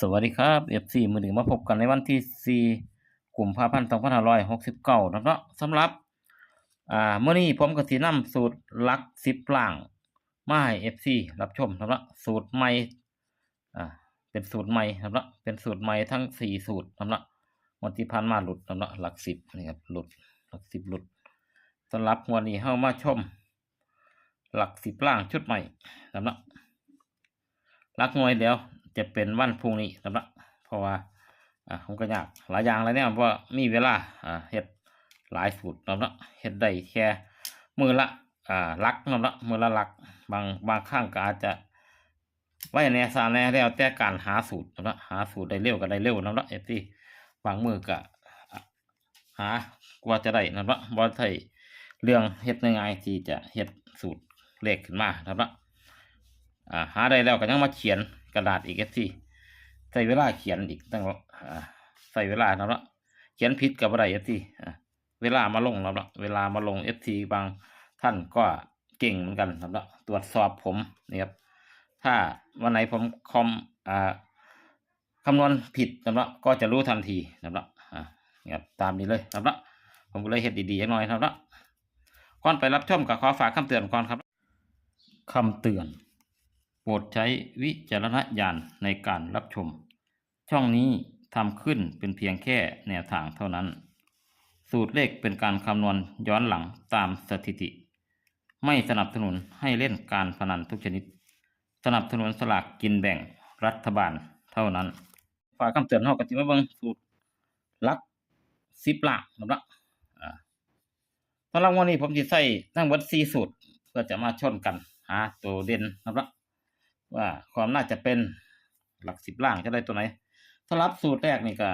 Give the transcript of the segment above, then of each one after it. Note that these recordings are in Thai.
สวัสดีครับ FC มือหนึ่งมาพบกันในวันที่ 4กลุ่มภาพันธ์2569นะครับสำหรับ อ่าเมื่อนี้ผมก็สินำสูตรหลัก10ล่างมาให้ FC รับชมนะครับสูตรใหม่ อ่า เป็นสูตรใหม่นะครับเป็นสูตรใหม่ทั้ง 4 สูตรนะครับวันที่ผ่านมาหลุดนะครับหลัก10นี่ครับหลุดหลัก10หลุดสำหรับวันนี้เฮามาชม หลัก10ล่างชุดใหม่นะครับหลักหน่วยเดี๋ยว จะเป็นวันพรุ่งนี้นะครับเพราะว่าอ่าผมก็ยากหลายอย่างเลยเนี่ยเพราะว่ามีเวลาอ่าเฮ็ดหลายสูตรนะครับเฮ็ดได้แค่มือละอ่าลักนะครับมือละลักบางบางครั้งก็อาจจะไว้ในซาแน่แล้วแต่การหาสูตรนะครับหาสูตรได้เร็วก็ได้เร็วนะครับเอฟซีบางมือก็หากว่าจะได้นะครับบ่ใช่เรื่องเฮ็ดง่ายๆที่จะเฮ็ดสูตรเลขขึ้นมานะครับอ่าหาได้แล้วก็ยังมาเขียน กระดาษอีกทีใส่เวลาเขียนอีกตั้งใส่เวลานะละเขียนผิดกับอะไรเอฟทีเวลามาลงแล้วละเวลามาลงเอฟทีบางท่านก็เก่งเหมือนกันนะละตรวจสอบผมนี่ครับถ้าวันไหนผมคอมอ่าคำนวณผิดนะละก็จะรู้ทันทีนะละอ่านี่ครับตามนี้เลยนะละผมก็เลยเห็ดดีๆอย่างน้อยนะละก่อนไปรับชมก็ขอฝากคำเตือนก่อนครับคำเตือน โปรดใช้วิจารณญาณในการรับชม ช่องนี้ทำขึ้นเป็นเพียงแค่แนวทางเท่านั้น สูตรเลขเป็นการคำนวณย้อนหลังตามสถิติ ไม่สนับสนุนให้เล่นการพนันทุกชนิด สนับสนุนสลากกินแบ่งรัฐบาลเท่านั้น ฝากคำเตือนเฮากันที่มาเบิงสูตรลักสิบหลักนะครับอ่าสำหรับวันนี้ผมจะใส่ทั้งหมดสี่สูตรเพื่อจะมาชนกันหาตัวเด่นนะครับ ว่าความน่าจะเป็นหลักสิบล่างจะได้ตัวไหนสำหรับสูตรแรกนี่ก็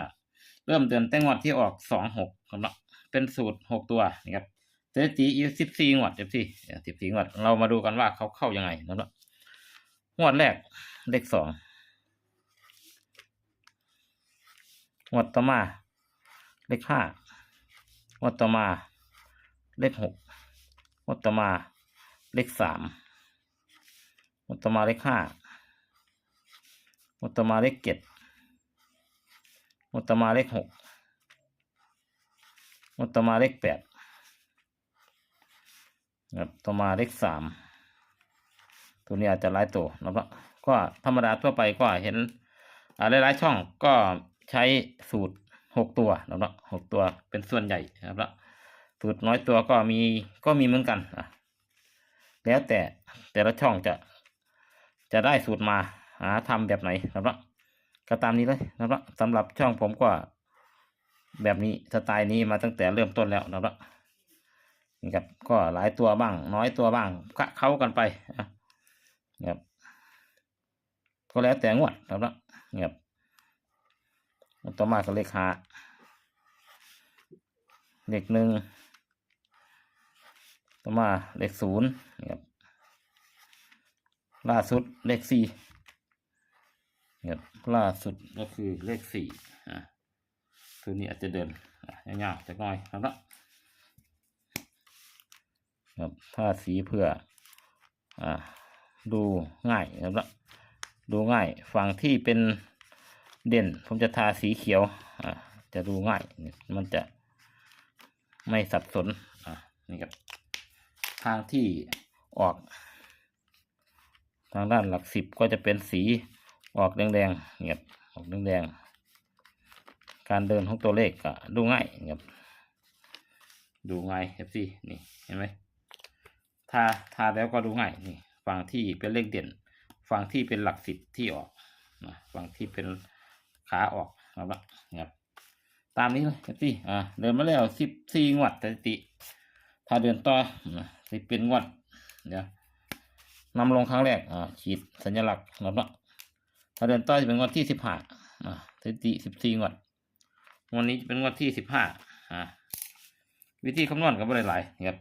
เริ่มเดือนแต่งวดที่ออกสองหกสำหรับเป็นสูตรหกตัวนี่ครับสถิติอยู่สิบสี่งวดสิบสี่สิบสี่งวด เรามาดูกันว่าเขาเข้ายังไงนะครับงวดแรกเลขสองงวดต่อมา เลขห้างวดต่อมา เลขหกงวดต่อมา เลขสาม มุตมาเลขห้ามุตมาเลขเจ็ดมุตมาเลขหกมุตมาเลขแปดครับต่อมาเลขสามตัวนี้อาจจะหลายตัวนะครับก็ธรรมดาทั่วไปก็เห็นอ่าหลายๆช่องก็ใช้สูตรหกตัวนะครับหกตัวเป็นส่วนใหญ่นะครับสูตรน้อยตัวก็มีก็มีเหมือนกันอะแล้วแต่แต่ละช่องจะ จะได้สูตรมาหาทำแบบไหนนะครับก็ตามนี้เลยนะครับสำหรับช่องผมก็แบบนี้สไตล์นี้มาตั้งแต่เริ่มต้นแล้วนะครับนี่ครับก็หลายตัวบ้าง น้อยตัวบ้างคะเข้ากันไปนะครับก็แล้วแต่งวดนะครับนี่ครับต่อมาก็เลขหาเลขหนึ่งต่อมาเลขศูนย์นี่ครับ ล่าสุดเลขสี่ครับล่าสุดก็คือเลขสี่อ่าตัวนี้อาจจะเดินยาวๆจะน้อยครับละครับถ้าสีเพื่ออ่าดูง่ายครับละดูง่ายฝั่งที่เป็นเด่น ผมจะทาสีเขียวอ่าจะดูง่าย มันจะไม่สับสนอ่านี่ครับทางที่ออก ทางด้านหลักสิบก็จะเป็นสีออกแดงๆเงียบออกแดงๆการเดินของตัวเลขก็ดูง่ายเงียบดูง่ายเอฟซีนี่เห็นไหมถ้าถ้าแล้วก็ดูง่ายนี่ฝั่งที่เป็นเลขเด่นฝั่งที่เป็นหลักสิบที่ออกนะฝั่งที่เป็นขาออกนะครับเงียบตามนี้เลยเอฟซีอ่าเดินมาแล้วสิบสี่งวดสถิติ ถ้าเดินต่อสิเป็นงวดเดี๋ยว นำลงครั้งแรกอ่าขีดสัญลักษณ์นะครับถ้าเดินต่อจะเป็นงวดที่สิบห้าอ่าสถิติสิบสี่งวดวันนี้เป็นงวดที่สิบห้าอ่าวิธีคำนวณก็ไม่ได้หลายครับ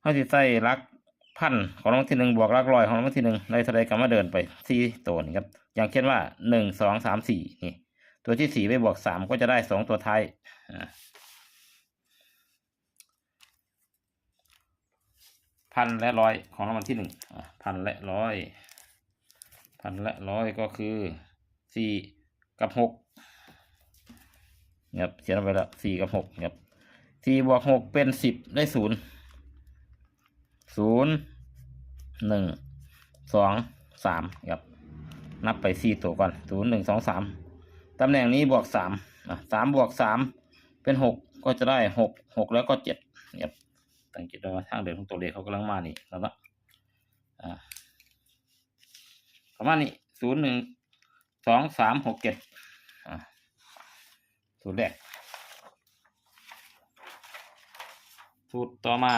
เขาจะใส่ลักพันของรางวัลที่หนึ่งบวกลักร้อยของรางวัลที่หนึ่งในทะเลกรรมเดินไปสี่ตัวนี่ครับอย่างเช่นว่าหนึ่งสองสามสี่นี่ ตัวที่สี่ไปบวกสามก็จะได้สองตัวท้ายอ่า พันและร้อยของรางวัลที่หนึ่งพันและร้อยพันและร้อยก็คือสี่กับหกครับเขียนไว้แล้วสี่กับหกครับสี่บวกหกเป็นสิบได้ศูนย์ศูนย์หนึ่งสองสามครับนับไปสี่ตัวก่อนศูนย์หนึ่งสองสามตำแหน่งนี้บวกสามสามบวกสามเป็นหกก็จะได้หกหกแล้วก็เจ็ดครับ สังเกตดูว่าทางเดินของตัวเลขเขากำลังมานี่แล้วละอ่าประมาณนี้ศูนย์หนึ่งสองสามหกเจ็ดอ่าสูตรแรกสูตรต่อมา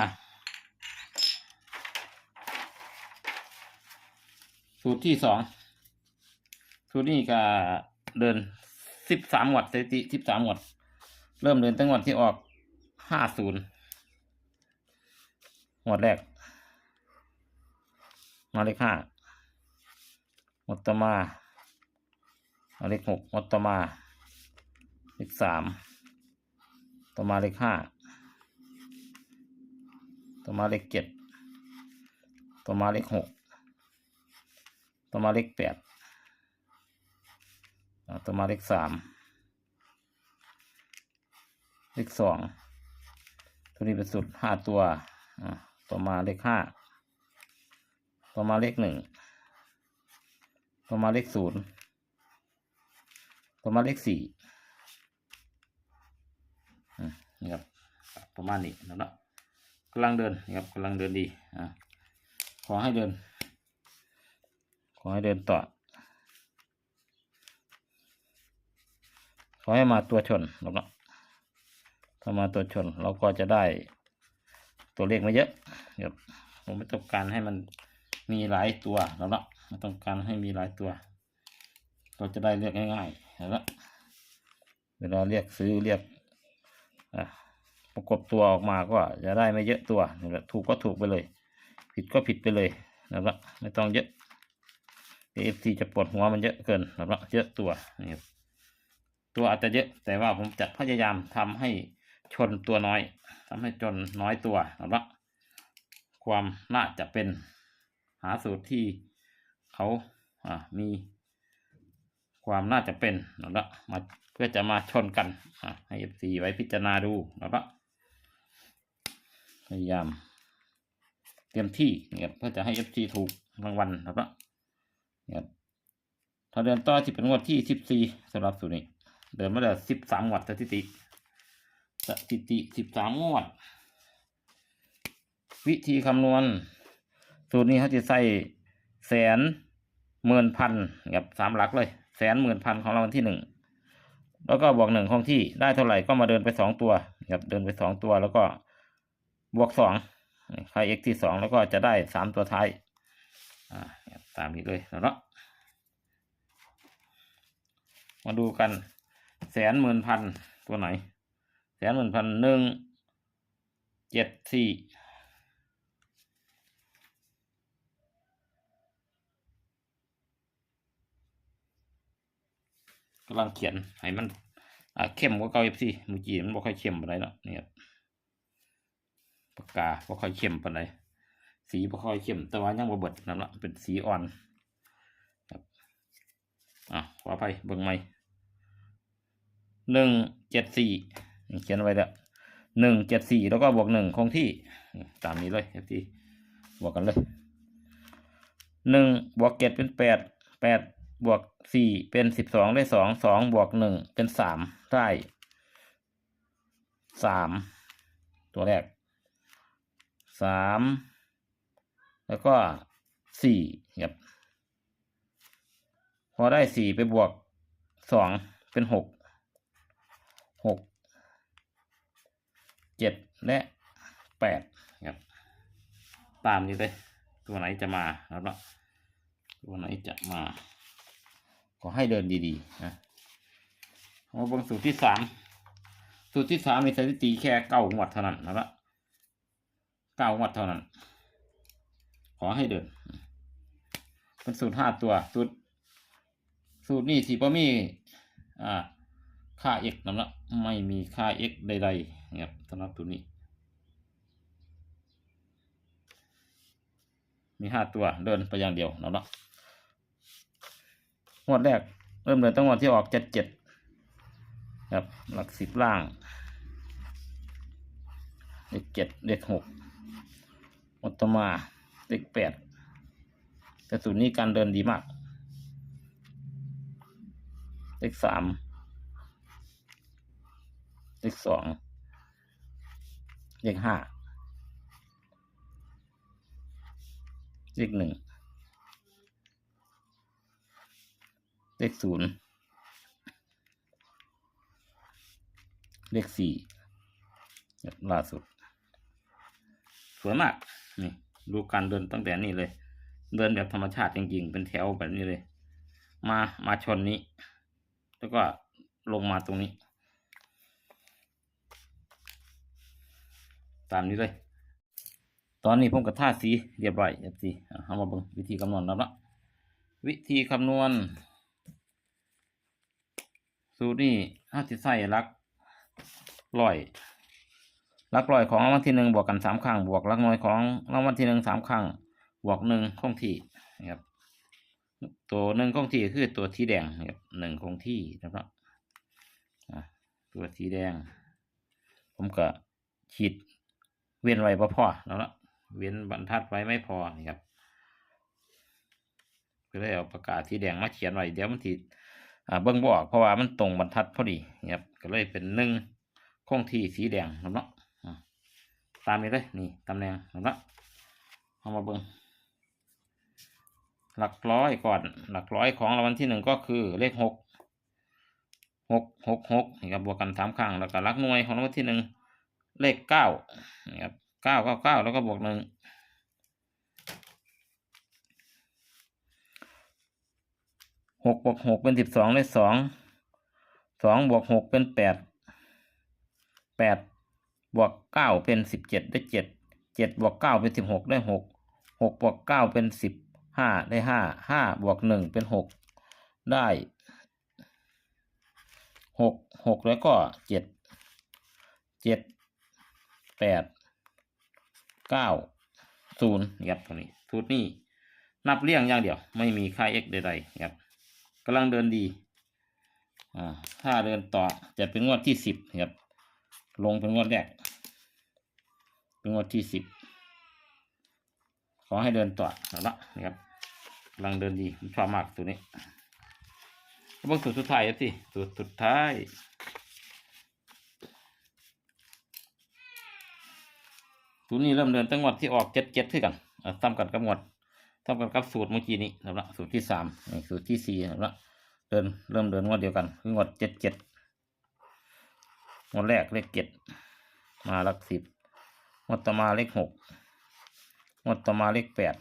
สูตรที่สองสูตรนี้ก็เดินสิบสามวัดสถิติสิบสามวัด เริ่มเดินตั้งวัดที่ออกห้าศูนย์ หวัดแรกมาเลขห้ามดตมาเอาเลขหกมดต่อมาเลขสามต่อมาเลขห้าต่อมาเลขเจ็ดต่อมาเลขหกต่อมาเลขแปดต่อมาเลขสามเลขสองตัวนี้เป็นสุดห้าตัวอ่า ต่อมาเลขห้าต่อมาเลขหนึ่งต่อมาเลขศูนย์ต่อมาเลขสี่อืมนี่ครับประมาณนี้แล้วเนาะกำลังเดินนี่ครับกำลังเดินดีอ่าขอให้เดิน ขอให้เดินต่อขอให้มาตัวชนแล้วเนาะถ้ามาตัวชนเราก็จะได้ ตัวเลขมาเยอะครับผมไม่ต้องการให้มันมีหลายตัวแล้วเนาะไม่ต้องการให้มีหลายตัว เราจะได้เรียกง่ายๆแล้วเวลาเรียกซื้อเรียกอประกบตัวออกมาก็จะได้ไม่เยอะตัวนี่แหละถูกก็ถูกไปเลย ผิดก็ผิดไปเลยนะครับไม่ต้องเยอะเอฟซีจะปวดหัวมันเยอะเกินนะครับเยอะตัวนี่ตัวอาจจะเยอะแต่ว่าผมจะพยายามทำให้ ชนตัวน้อยทำให้จนน้อยตัวนะครับความน่าจะเป็นหาสูตรที่เขาอ่ามีความน่าจะเป็นนะครับมาเพื่อจะมาชนกันอ่าให้เอฟซีไว้พิจารณาดูนะครับพยายามเต็มที่นะครับเพื่อจะให้เอฟซีถูกรางวัลนะครับนะครับถ้าเดินต่อที่เป็นงวดที่สิบสี่สำหรับสูตรนี้ เดินมาแล้วสิบสามงวดสถิติ สถิติสิบสามงวด วิธีคำนวณ สูตรนี้เขาจะใส่แสนหมื่นพันกับสามหลักเลยแสนหมื่นพันของรางวัลที่หนึ่งแล้วก็บวกหนึ่งคงที่ได้เท่าไหร่ก็มาเดินไปสองตัวครับเดินไปสองตัวแล้วก็บวกสองใคร x ที่สองแล้วก็จะได้สามตัวท้ายตามนี้เลยแล้วเนาะมาดูกันแสนหมื่นพันตัวไหน แสนหมื่นพันหนึ่งเจ็ดสี่กำลังเขียนให้มันเข้มกว่าเก่าเอฟซีมื่อกี้มันบ่ค่อยเข้มปานใดเนาะนี่ครับปากกาบ่ค่อยเข้มปานใดสีบ่ค่อยเข้ม แต่ว่ายังบ่เบิดนั่นละเป็นสีอ่อนครับอะขออภัยเบิ่งใหม่หนึ่งเจ็ดสี่ เขียนไว้แล้วหนึ่งเจ็ดสี่แล้วก็บวกหนึ่งคงที่ตามนี้เลยเอฟซีบวกกันเลยหนึ่งบวกเจ็ดเป็นแปดแปดบวกสี่เป็นสิบสองได้สองสองบวกหนึ่งเป็นสามได้สามตัวแรกสามแล้วก็สี่ครับพอได้สี่ไปบวกสองเป็นหกหก เจ็ดและแปดครับตามนี้เลยตัวไหนจะมาแล้วเนาะตัวไหนจะมา ขอให้เดินดีๆนะมาเบิ่งสูตรที่สามสูตรที่สามมีสถิติแค่เก้าหมวดเท่านั้นนะครับเก้าหมวดเท่านั้น ขอให้เดิน เป็นสูตรห้าตัว สูตร สูตรนี้ที่พ่มีอ่า ค่า x นะครับไม่มีค่า x ใดๆ นะครับสำหรับตัวนี้ มีห้าตัวเดินไปอย่างเดียวนะครับงวดแรกเริ่มเลยตั้งงวดที่ออกเจ็ดเจ็ดครับหลักสิบล่างเลขเจ็ดเลขหกงวดต่อมาเลขแปดแต่สูตรนี้การเดินดีมาก เลขสามเลขสอง เลขห้าเลขหนึ่งเลขศูนย์เลขสี่แบบล่าสุด สวยมาก นี่ ดูการเดินตั้งแต่นี่เลย เดินแบบธรรมชาติจริงๆ เป็นแถวแบบนี้เลย มามาชนนี้ แล้วก็ลงมาตรงนี้ ตามนี้เลย ตอนนี้ผมก็ท่าสีเรียบร้อยเรียบสีเอามาเบิ่งวิธีคำนวณแล้วละวิธีคำนวณ สูตรนี้ห้าสิใส่ลักร้อยลักร้อยของรางวัลที่หนึ่งบวกกันสามครั้งบวกลักน่วยของรางวัลที่หนึ่งสามครั้งบวกหนึ่งคงที่นะครับตัวหนึ่งคงที่คือตัวที่แดงนะครับหนึ่งคงที่นะครับตัวสีแดง ผมก็ขีด เว้นไว้บ่พอแล้วละเว้นบรรทัดไว้ไม่พอนี่ครับก็เลยเอาปากกาสีแดงมาเขียนไว้เดี๋ยวมันติดเบิ่งบออกเพราะว่ามันตรงบรรทัดพอดีครับก็เลยเป็นหนึ่งคงที่สีแดงครับเนาะตามนี้เลยนี่ตำแหน่งครับเนาะเอามาเบิ่งหลักร้อยก่อน หลักร้อยของรางวัลที่หนึ่งก็คือเลขหกหกหกหกนี่ครับบวกกันสามครั้งแล้วก็หลักหน่วยของรางวัลที่หนึ่ง เลขเก้านี่ครับเก้าเก้าเก้าแล้วก็บวกหนึ่งหกบวกหกเป็นสิบสองได้สองสองบวกหกเป็นแปดแปดบวกเก้าเป็นสิบเจ็ดได้เจ็ดเจ็ดบวกเก้าเป็นสิบหกได้หกหกบวกเก้าเป็นสิบห้าได้ห้าห้าบวกหนึ่งเป็นหกได้หกหกแล้วก็เจ็ดเจ็ด แปดเก้าศูนย์ครับตรงนี้สูตรนี้นับเรียงอย่างเดียว ไม่มีค่า x ใดๆครับกำลังเดินดีอ่าถ้าเดินต่อจะเป็นงวดที่สิบครับลงเป็นงวดแรกเป็นงวดที่สิบขอให้เดินต่อเอาละนะครับกำลังเดินดีชอบมากตัวนี้เบิ่งสูตรสุดท้ายสิสูตรสุดท้าย สูตรนี้เริ่มเดินตั้งงวดที่ออกเจ็ดเจ็ดขึ้นกันอ่าซ้ำกันกับงวดเท่ากันกับสูตรเมื่อกี้นี้นะครับสูตรที่สามสูตรที่สี่นะครับเดินเริ่มเดินงวดเดียวกัน คืองวดเจ็ดเจ็ดงวดแรกเลขเจ็ดมาหลักสิบงวดต่อมาเลขหกงวดต่อมาเลขแปด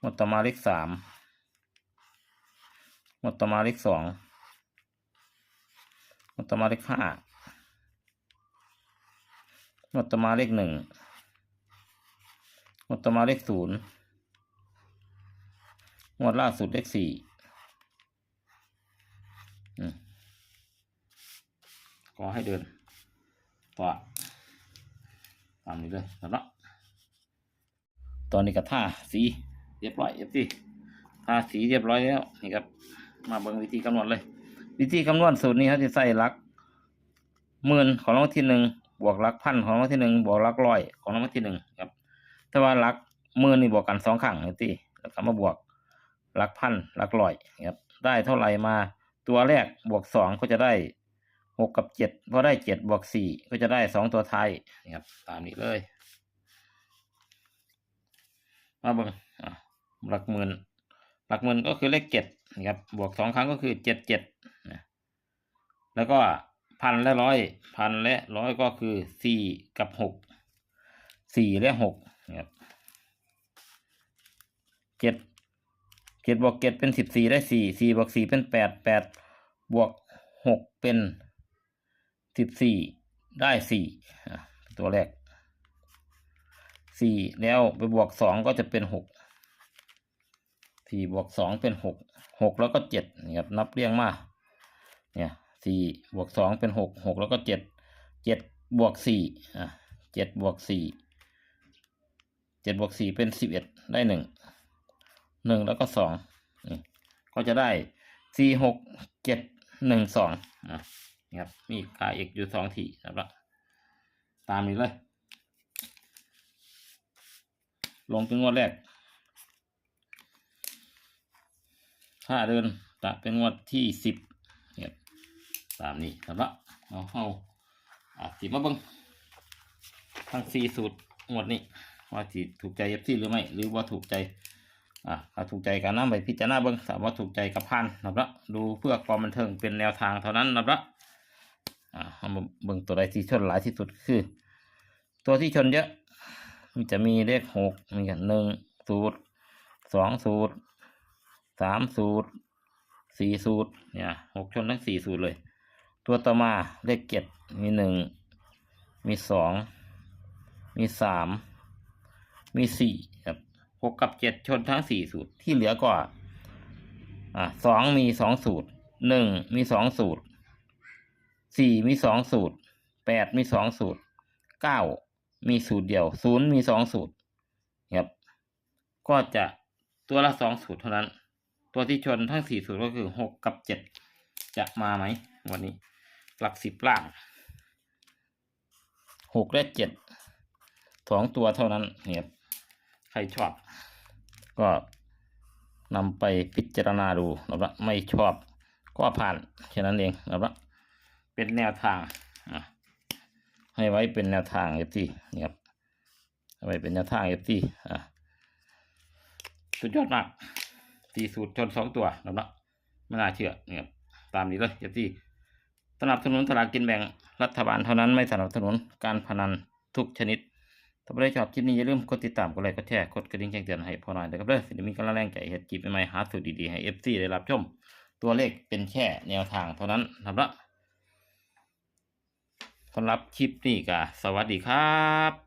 งวดต่อมาเลขสามงวดต่อมาเลขสองงวดต่อมาเลขห้า งวดต่อมาเลขหนึ่งงวดต่อมาเลขศูนย์งวดล่าสุดเลขสี่อืมขอให้เดินต่อตามนี้เลยแล้วเนาะตอนนี้ก็ท่าสีเรียบร้อยเอฟซีท่าสีเรียบร้อยแล้วนี่ครับ มาเบิ่งวิธีคำนวณเลย วิธีคำนวณสูตรนี้เขาจะใส่ลักหมื่นของรางวัลที่หนึ่ง บวกหลักพันของรางวัลที่หนึ่งบวกหลักร้อยของรางวัลที่หนึ่งครับถ้าว่าหลักหมื่นนี่บวกกันสองครั้งนี่ติแล้วก็มาบวกหลักพันหลักร้อยครับ ได้เท่าไหร่มาตัวแรกบวกสองก็จะได้หกกับเจ็ดพอได้เจ็ดบวกสี่ก็จะได้สองตัวท้ายนี่ครับ ตามนี้เลย มาเบิ่งหลักหมื่นหลักหมื่นก็คือเลขเจ็ดนะครับบวกสองครั้งก็คือเจ็ดเจ็ดนะแล้วก็ พันและร้อยพันและร้อยก็คือสี่กับหกสี่และหกนะครับเจ็ดเจ็ดบวกเจ็ดเป็นสิบสี่ได้สี่สี่บวกสี่เป็นแปดแปดบวกหกเป็นสิบสี่ได้สี่ตัวแรกสี่แล้วไปบวกสองก็จะเป็นหกสี่บวกสองเป็นหกหกแล้วก็เจ็ดนะครับนับเรียงมาเนี่ย สี่บวกสองเป็นหกหกแล้วก็เจ็ดเจ็ดบวกสี่อะเจ็ดบวกสี่เจ็ดบวกสี่เป็นสิบเอ็ดได้หนึ่งหนึ่งแล้วก็สองนี่ก็จะได้สี่หกเจ็ดหนึ่งสองอะนี่ครับมีค่าเอกอยู่สองทีนะครับตามนี้เลย ลงเป็นงวดแรก ถ้าเดินจะเป็นงวดที่สิบ ตามนี้ครับเอาเอาอะสิมาเบิ้งทั้งสี่สูตรงวดนี้ว่าสิถูกใจเอฟซีหรือไม่ หรือว่าถูกใจ อะถ้าถูกใจการนำไปพิจารณาเบิ้งถามว่าถูกใจกับพันนะครับดูเพื่อความบันเทิงเป็นแนวทางเท่านั้นนะครับอะเอามาเบิ้งตัวใดที่ชนหลายที่สุดคือ ตัวที่ชนเยอะมันจะมีเลขหกมีกันหนึ่งสูตรสองสูตรสามสูตรสี่สูตรเนี่ยหกชนทั้งสี่สูตรเลย ตัวต่อมาเลขเจ็ดมีหนึ่งมีสองมีสามมีสี่ครับหกกับเจ็ดชนทั้งสี่สูตรที่เหลือก็อ่าสองมีสองสูตรหนึ่งมีสองสูตรสี่มีสองสูตรแปดมีสองสูตรเก้ามีสูตรเดียวศูนย์มีสองสูตรครับ ก็จะตัวละสองสูตรเท่านั้น ตัวที่ชนทั้งสี่สูตรก็คือหกกับเจ็ดจะมาไหมวันนี้ หลักสิบล่างหกและเจ็ดสองตัวเท่านั้นเนี่ยใครชอบ ก็นำไปพิจารณาดูนะครับไม่ชอบก็ผ่านแค่นั้นเองนะครับเป็นแนวทางอะให้ไว้เป็นแนวทางเอฟซีนี่ครับให้ไว้เป็นแนวทางเอฟซีอะสุดยอดมากตีสูตรชนสองตัวนะครับไม่น่าเชื่อนี่ครับตามนี้เลยเอฟซี สนับสนุนสลากกินแบ่งรัฐบาลเท่านั้นไม่สนับสนุนการพนันทุกชนิด ถ้าไม่ได้ชอบคลิปนี้อย่าลืมกดติดตามกดไลค์กดแชร์กดกระดิ่งแจ้งเตือนให้พอหน่อยนะครับเด้อจะมีกำลังแรงใจเฮ็ดคลิปใหม่ๆหาสูตรดีๆให้เอฟซีได้รับชม ตัวเลขเป็นแค่แนวทางเท่านั้นนะครับสำหรับคลิปนี้ก็สวัสดีครับ